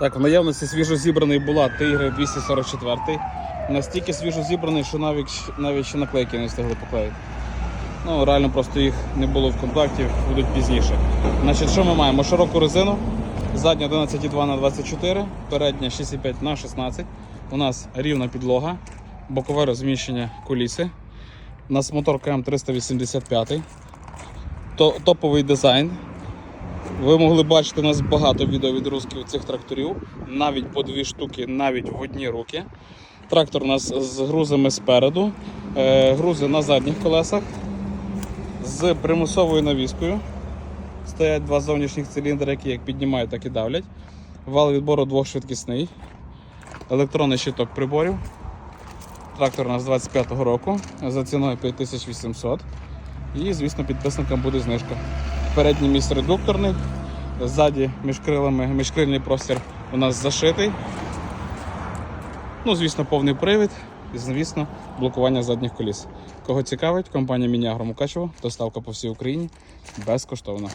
Так, в наявності свіжо зібраний була Тигри 244. Настільки свіжо зібраний, що навіть, навіть ще наклейки не встигли поклеїти. Ну, реально просто їх не було в комплекті, будуть пізніше. Значить, що ми маємо? Широку резину, задня 11,2 на 24, передня 6,5 на 16. У нас рівна підлога, бокове розміщення куліси. У нас мотор КМ385. Топовий дизайн. Ви могли бачити у нас багато відеовідрузків цих тракторів, навіть по дві штуки, навіть в одні руки. Трактор у нас з грузами спереду, е, грузи на задніх колесах, з примусовою навіскою. Стоять два зовнішніх циліндри, які як піднімають, так і давлять. Вал відбору двохшвидкісний, електронний щиток приборів. Трактор у нас 25-го року за ціною 5800. І, звісно, підписникам буде знижка. Передній міст редукторний, ззаді між крилами міжкрильний простір у нас зашитий. Ну, звісно, повний привід і, звісно, блокування задніх коліс. Кого цікавить, компанія Мініагро Мукачево, доставка по всій Україні безкоштовна.